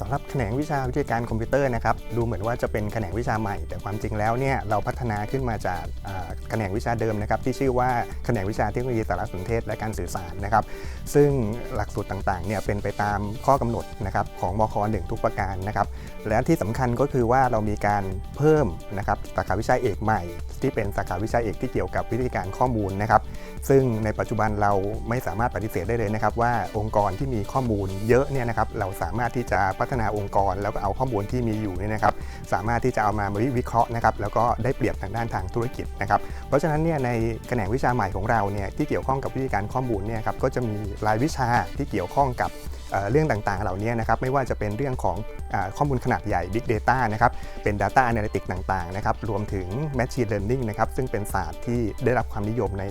สำหรับแขนงวิชาวิทยาการคอมพิวเตอร์นะครับดูเหมือนว่าจะเป็นแขนงวิชาใหม่ แต่ความจริงแล้วเนี่ยเราพัฒนาขึ้นมาจากแขนงวิชาเดิมนะครับที่ชื่อว่าแขนงวิชาเทคโนโลยีสารสนเทศและการสื่อสารนะครับซึ่งหลักสูตรต่างๆเนี่ยเป็นไปตามข้อกำหนดนะครับของมคหนึ่งทุกประการนะครับและที่สำคัญก็คือว่าเรามีการเพิ่มนะครับสาขาวิชาเอกใหม่ ที่เป็นสาขาวิชาเอกที่เกี่ยวกับวิธีการข้อมูลนะครับ ซึ่งในปัจจุบันเราไม่สามารถปฏิเสธได้เลยนะครับ ว่าองค์กรที่มีข้อมูลเยอะเนี่ยนะครับเราสามารถที่จะพัฒนาองค์กร แล้วก็เอาข้อมูลที่มีอยู่เนี่ยนะครับสามารถที่จะเอามาวิเคราะห์นะครับแล้วก็ได้เปรียบทางด้านทางธุรกิจนะครับเพราะฉะนั้นเนี่ยในแขนงวิชาใหม่ของเราเนี่ยที่เกี่ยวข้องกับวิธีการข้อมูลเนี่ยครับก็จะมีรายวิชาที่เกี่ยวข้องกับเอ่อเรื่องต่างๆ เหล่านี้นะครับไม่ว่าจะเป็นเรื่องของอข้อมูลขนาดใหญ่ Big Data นะครับเป็น Data Analytics ต่างๆนะครับรวมถึง Machine Learning นะครับซึ่งเป็นศาสตร์ที่ได้รับความนิยมใน